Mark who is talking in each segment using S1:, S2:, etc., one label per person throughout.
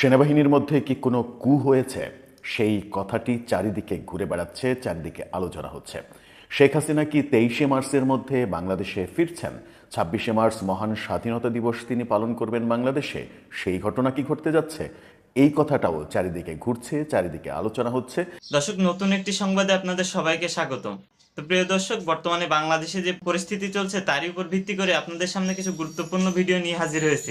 S1: সেনাবাহিনীর মধ্যে কি কোনো কু হয়েছে? সেই কথাটি চারিদিকে ঘুরে বেড়াচ্ছে, চারিদিকে আলোচনা হচ্ছে। শেখ হাসিনা কি তেইশে মার্চের মধ্যে বাংলাদেশে ফিরছেন? ছাব্বিশে মার্চ মহান স্বাধীনতা দিবস তিনি পালন করবেন বাংলাদেশে? সেই ঘটনা কি ঘটতে যাচ্ছে? এই কথাটাও চারিদিকে ঘুরছে, চারিদিকে আলোচনা হচ্ছে।
S2: দর্শক, নতুন একটি সংবাদে আপনাদের সবাইকে স্বাগতম। তো প্রিয় দর্শক, বর্তমানে বাংলাদেশে যে পরিস্থিতি চলছে, তারই উপর ভিত্তি করে আপনাদের সামনে কিছু গুরুত্বপূর্ণ ভিডিও নিয়ে হাজির হয়েছে।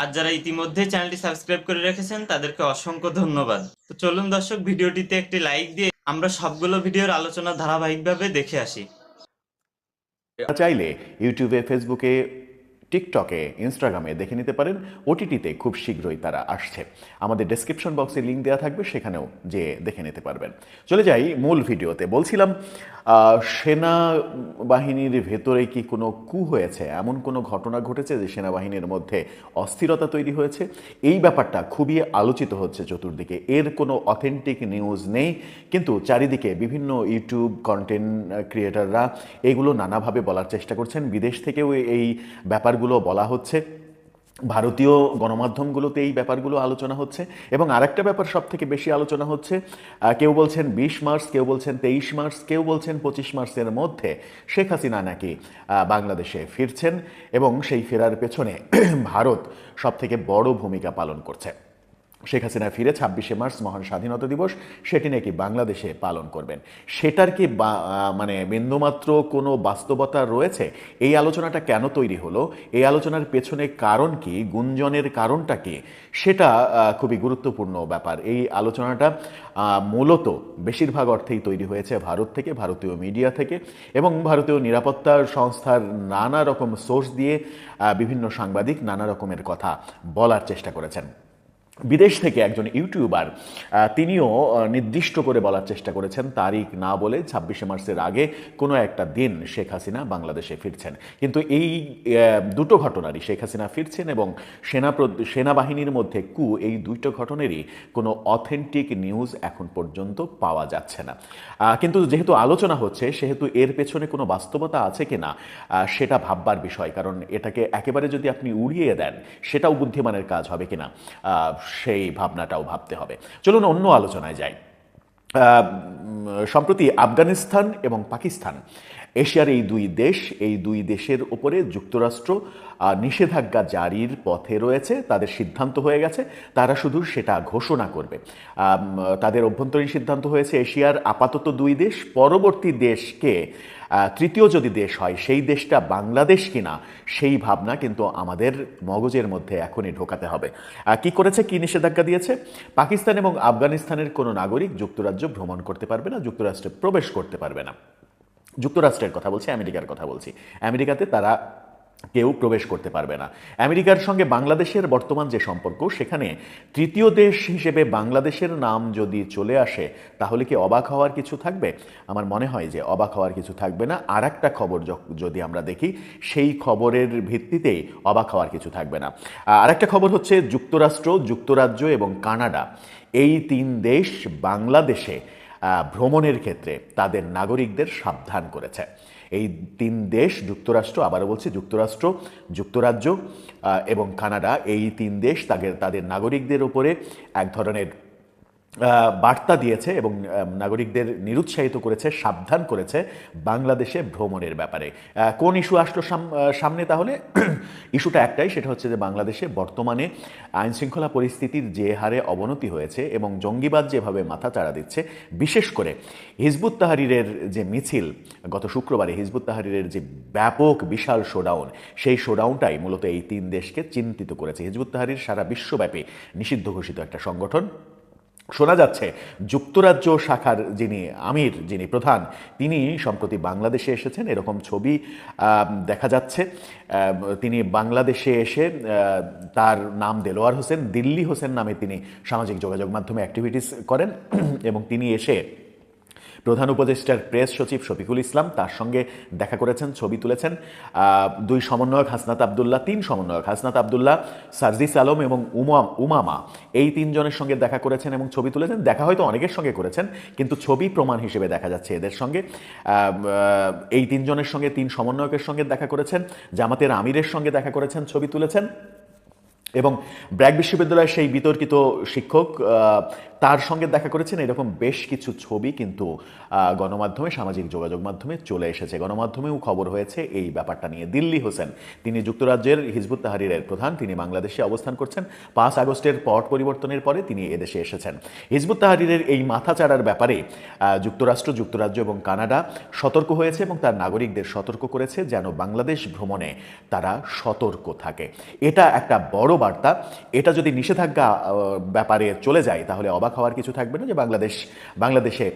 S2: আর যারা ইতিমধ্যে চ্যানেলটি সাবস্ক্রাইব করে রেখেছেন, তাদেরকে অসংখ্য ধন্যবাদ। তো চলুন দর্শক, ভিডিওটিতে একটি লাইক দিয়ে আমরা সবগুলো ভিডিওর আলোচনা ধারাবাহিকভাবে দেখে আসি।
S1: চাইলে ইউটিউবে, ফেসবুকে টিকটকে, ইনস্টাগ্রামে দেখে নিতে পারেন। ওটিটিতে খুব শীঘ্রই তারা আসছে। আমাদের ডেসক্রিপশন বক্সে লিঙ্ক দেওয়া থাকবে, সেখানেও যে দেখে নিতে পারবেন। চলে যাই মূল ভিডিওতে। বলছিলাম সেনা বাহিনীর ভেতরে কি কোনো কু হয়েছে? এমন কোনো ঘটনা ঘটেছে যে সেনাবাহিনীর মধ্যে অস্থিরতা তৈরি হয়েছে? এই ব্যাপারটা খুবই আলোচিত হচ্ছে চতুর্দিকে। এর কোনো অথেন্টিক নিউজ নেই। কিন্তু চারিদিকে বিভিন্ন ইউটিউব কন্টেন্ট ক্রিয়েটাররা এগুলো নানাভাবে বলার চেষ্টা করছেন। বিদেশ থেকেও এই ব্যাপারগুলো বলা হচ্ছে, ভারতীয় গণমাধ্যমগুলোতে এই ব্যাপারগুলো আলোচনা হচ্ছে এবং আরেকটা ব্যাপার সব থেকে বেশি আলোচনা হচ্ছে কেউ বলছেন বিশ মার্চ, কেউ বলছেন তেইশ মার্চ, কেউ বলছেন পঁচিশ মার্চের মধ্যে শেখ হাসিনা নাকি বাংলাদেশে ফিরছেন এবং সেই ফেরার পেছনে ভারত সব থেকে বড় ভূমিকা পালন করছে। শেখ হাসিনা ফিরে ছাব্বিশে মার্চ মহান স্বাধীনতা দিবস, সেটি নাকি বাংলাদেশে পালন করবেন? সেটার কি মানে বিন্দুমাত্র কোনো বাস্তবতা রয়েছে? এই আলোচনাটা কেন তৈরি হলো? এই আলোচনার পেছনে কারণ কি? গুঞ্জনের কারণটা কি? সেটা খুবই গুরুত্বপূর্ণ ব্যাপার। এই আলোচনাটা মূলত বেশিরভাগ অর্থেই তৈরি হয়েছে ভারত থেকে, ভারতীয় মিডিয়া থেকে এবং ভারতীয় নিরাপত্তা সংস্থার নানা রকম সোর্স দিয়ে বিভিন্ন সাংবাদিক নানা রকমের কথা বলার চেষ্টা করেছেন। বিদেশ থেকে একজন ইউটিউবার তিনিও নির্দিষ্ট করে বলার চেষ্টা করেছেন তারিখ না বলে ছাব্বিশে মার্চের আগে কোনো একটা দিন শেখ হাসিনা বাংলাদেশে ফিরছেন। কিন্তু এই দুটো ঘটনারই শেখ হাসিনা ফিরছেন এবং সেনা সেনাবাহিনীর মধ্যে কু এই দুইটো ঘটনারই কোনো অথেন্টিক নিউজ এখন পর্যন্ত পাওয়া যাচ্ছে না। কিন্তু যেহেতু আলোচনা হচ্ছে সেহেতু এর পেছনে কোনো বাস্তবতা আছে কিনা আহ, সেটা ভাববার বিষয়। কারণ এটাকে একেবারে যদি আপনি উড়িয়ে দেন সেটাও বুদ্ধিমানের কাজ হবে কিনা। সেই ভাবনাটাও ভাবতে হবে। চলুন অন্য আলোচনায় যাই। সম্প্রতি আফগানিস্তান এবং পাকিস্তান, এশিয়ার এই দুই দেশ, এই দুই দেশের উপরে যুক্তরাষ্ট্র নিষেধাজ্ঞা জারির পথে রয়েছে, তাদের সিদ্ধান্ত হয়ে গেছে, তারা শুধু সেটা ঘোষণা করবে। তাদের অভ্যন্তরীণ সিদ্ধান্ত হয়েছে, এশিয়ার আপাতত দুই দেশ, পরবর্তী দেশকে তৃতীয় যদি দেশ হয়, সেই দেশটা বাংলাদেশ কিনা, সেই ভাবনা কিন্তু আমাদের মগজের মধ্যে এখনই ঢোকাতে হবে। কি করেছে, কি নিষেধাজ্ঞা দিয়েছে? পাকিস্তান এবং আফগানিস্তানের কোনো নাগরিক যুক্তরাজ্য ভ্রমণ করতে পারবে না, যুক্তরাষ্ট্রে প্রবেশ করতে পারবে না। যুক্তরাষ্ট্রের কথা বলছি, আমেরিকার কথা বলছি। আমেরিকাতে তারা কেউ প্রবেশ করতে পারবে না। আমেরিকার সঙ্গে বাংলাদেশের বর্তমান যে সম্পর্ক, সেখানে তৃতীয় দেশ হিসেবে বাংলাদেশের নাম যদি চলে আসে, তাহলে কি অবাক হওয়ার কিছু থাকবে? আমার মনে হয় যে অবাক হওয়ার কিছু থাকবে না। আর একটা খবর যদি আমরা দেখি, সেই খবরের ভিত্তিতেই অবাক হওয়ার কিছু থাকবে না। আর একটা খবর হচ্ছে যুক্তরাষ্ট্র, যুক্তরাজ্য এবং কানাডা। এই তিন দেশ বাংলাদেশে ভ্রমণের ক্ষেত্রে তাদের নাগরিকদের সাবধান করেছে। এই তিন দেশ, যুক্তরাষ্ট্র, আবারও বলছি যুক্তরাষ্ট্র, যুক্তরাজ্য এবং কানাডা, এই তিন দেশ তাদের তাদের নাগরিকদের উপরে এক ধরনের বার্তা দিয়েছে এবং নাগরিকদের নিরুৎসাহিত করেছে, সাবধান করেছে বাংলাদেশে ভ্রমণের ব্যাপারে। কোন ইস্যু আসলো সামনে তাহলে? ইস্যুটা একটাই, সেটা হচ্ছে যে বাংলাদেশে বর্তমানে আইন শৃঙ্খলা পরিস্থিতির যে হারে অবনতি হয়েছে এবং জঙ্গিবাদ যেভাবে মাথা চাড়া দিচ্ছে, বিশেষ করে হিজবুত তাহারিরের যে মিছিল, গত শুক্রবারে হিজবুত তাহারিরের যে ব্যাপক বিশাল শোডাউন সেই শোডাউনটাই মূলত এই তিন দেশকে চিন্তিত করেছে। হিজবুত তাহারির সারা বিশ্বব্যাপী নিষিদ্ধ ঘোষিত একটা সংগঠন। শোনা যাচ্ছে, যুক্তরাজ্য শাখার যিনি আমির, যিনি প্রধান, তিনি সম্প্রতি বাংলাদেশে এসেছেন। এরকম ছবি দেখা যাচ্ছে। তিনি বাংলাদেশে এসে তার নাম দেলোয়ার হোসেন, দিল্লি হোসেন নামে তিনি সামাজিক যোগাযোগ মাধ্যমে অ্যাক্টিভিটিস করেন। এবং তিনি এসে প্রধান উপদেষ্টার প্রেস সচিব শফিকুল ইসলাম তার সঙ্গে দেখা করেছেন, ছবি তুলেছেন। দুই সমন্বয়ক হাসনাত আবদুল্লাহ, তিন সমন্বয়ক হাসনাত আবদুল্লাহ, সার্জিস আলম এবং উমা, উমামা। এই তিনজনের সঙ্গে দেখা করেছেন এবং ছবি তুলেছেন। দেখা হয়তো অনেকের সঙ্গে করেছেন, কিন্তু ছবি প্রমাণ হিসেবে দেখা যাচ্ছে এদের সঙ্গে। এই তিনজনের সঙ্গে, তিন সমন্বয়কের সঙ্গে দেখা করেছেন, জামাতের আমিরের সঙ্গে দেখা করেছেন, ছবি তুলেছেন। এবং ব্র্যাক বিশ্ববিদ্যালয়ের সেই বিতর্কিত শিক্ষক তার সঙ্গে দেখা করেছেন এরকম বেশ কিছু ছবি, কিন্তু গণমাধ্যমে, সামাজিক যোগাযোগ মাধ্যমে চলে এসেছে। গণমাধ্যমেও খবর হয়েছে এই ব্যাপারটা নিয়ে। দিল্লি হোসেন, তিনি যুক্তরাজ্যের হিজবুত তাহারিরের প্রধান, তিনি বাংলাদেশে অবস্থান করছেন। পাঁচ আগস্টের পট পরিবর্তনের পরে তিনি এদেশে এসেছেন। হিজবুত তাহারিরের এই মাথাচাড়ার ব্যাপারে যুক্তরাষ্ট্র, যুক্তরাজ্য এবং কানাডা সতর্ক হয়েছে এবং তার নাগরিকদের সতর্ক করেছে যেন বাংলাদেশ ভ্রমণে তারা সতর্ক থাকে। এটা একটা বড় বার্তা এটা যদি নিষেধাজ্ঞা ব্যাপারে চলে যায় তাহলে অবাক হওয়ার কিছু থাকবে না যে বাংলাদেশ বাংলাদেশে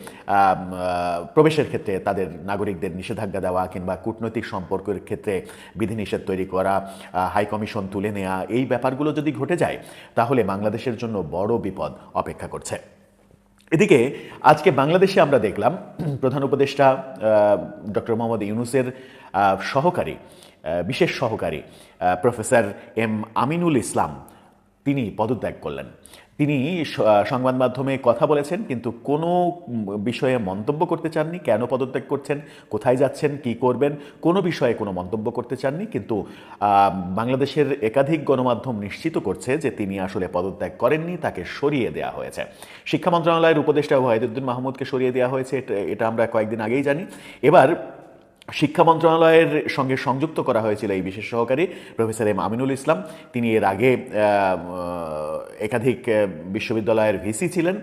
S1: প্রবেশের ক্ষেত্রে তাদের নাগরিকদের নিষেধাজ্ঞা দেওয়া কিংবা কূটনৈতিক সম্পর্কের ক্ষেত্রে বিধিনিষেধ তৈরি করা আহ, হাই কমিশন তুলে নেওয়া এই ব্যাপারগুলো যদি ঘটে যায় তাহলে বাংলাদেশের জন্য বড় বিপদ অপেক্ষা করছে। এদিকে আজকে বাংলাদেশে আমরা দেখলাম প্রধান উপদেষ্টা ডক্টর মোহাম্মদ ইউনুসের সহকারী বিশেষ সহকারী প্রফেসর এম আমিনুল ইসলাম। তিনি পদত্যাগ করলেন। তিনি সংবাদ মাধ্যমে কথা বলেছেন, কিন্তু কোনো বিষয়ে মন্তব্য করতে চাননি। কেন পদত্যাগ করছেন? কোথায় যাচ্ছেন? কি করবেন? কোনো বিষয়ে কোনো মন্তব্য করতে চাননি, কিন্তু বাংলাদেশের একাধিক গণমাধ্যম নিশ্চিত করছে যে তিনি আসলে পদত্যাগ করেননি, তাকে সরিয়ে দেওয়া হয়েছে। শিক্ষা মন্ত্রণালয়ের উপদেষ্টা ওয়াহিদুদ্দিন মাহমুদকে সরিয়ে দেওয়া হয়েছে এটা- আমরা কয়েকদিন আগেই জানি। এবার শিক্ষা মন্ত্রণালয়ের সঙ্গে সংযুক্ত করা হয়েছিল এই বিশেষ সহকারী, প্রফেসর এম আমিনুল ইসলাম। তিনি এর আগে একাধিক বিশ্ববিদ্যালয়ের ভিসি ছিলেন।